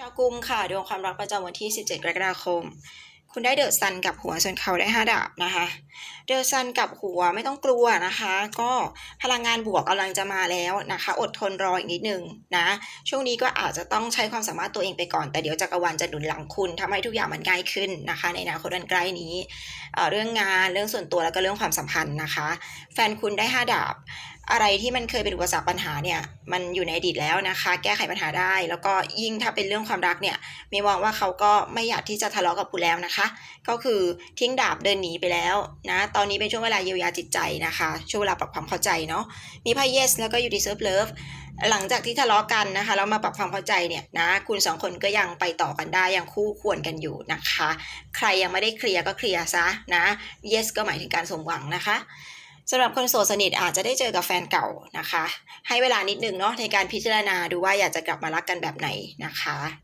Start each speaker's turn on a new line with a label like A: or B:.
A: ชาวกุมค่ะดวงความรักประจำวันที่ 17 กรกฎาคม คุณได้เดอะซันกับหัวส่วนเขาได้ 5ดาบนะคะเดอะซันกับหัวไม่ต้องกลัวนะคะ ก็พลังงานบวกกำลังจะมาแล้วนะคะ อดทนรออีกนิดนึงนะช่วงนี้ก็อาจจะต้องใช้ความสามารถตัวเองไปก่อน แต่เดี๋ยวจักรวาลจะหนุนหลังคุณทำให้ทุกอย่างมันง่ายขึ้นนะคะ ในอนาคตอันใกล้นี้เอ่อเรื่องงานเรื่องส่วนตัวแล้วก็เรื่องความสัมพันธ์นะคะ แฟนคุณได้ 5 ดาบอะไรที่มันเคยเป็นอุปสรรคปัญหาเนี่ยมันอยู่ในอดีตแล้วนะคะ แก้ไขปัญหาได้ แล้วก็ยิ่งถ้าเป็นเรื่องความรักเนี่ยมีมองว่าเขาก็ไม่อยากที่จะทะเลาะกับคุณแล้วนะคะ ก็คือทิ้งดาบเดินหนีไปแล้วนะตอนนี้เป็นช่วงเวลาเยียวยาจิตใจนะคะ ช่วงเวลาปรับความเข้าใจเนาะมีไพ่ yes แล้วก็ you deserve love หลังจากที่ทะเลาะกันนะคะแล้วมาปรับความเข้าใจเนี่ยนะคุณสองคนก็ยังไปต่อกันได้ยังคู่ควรกันอยู่นะคะ ใครยังไม่ได้เคลียร์ก็เคลียร์ซะนะ yes ก็หมายถึงการสมหวังนะคะ สำหรับคนโสดสนิทอาจจะได้เจอกับแฟนเก่านะคะ ให้เวลานิดนึงเนาะในการพิจารณาดูว่าอยากจะกลับมารักกันแบบไหนนะคะ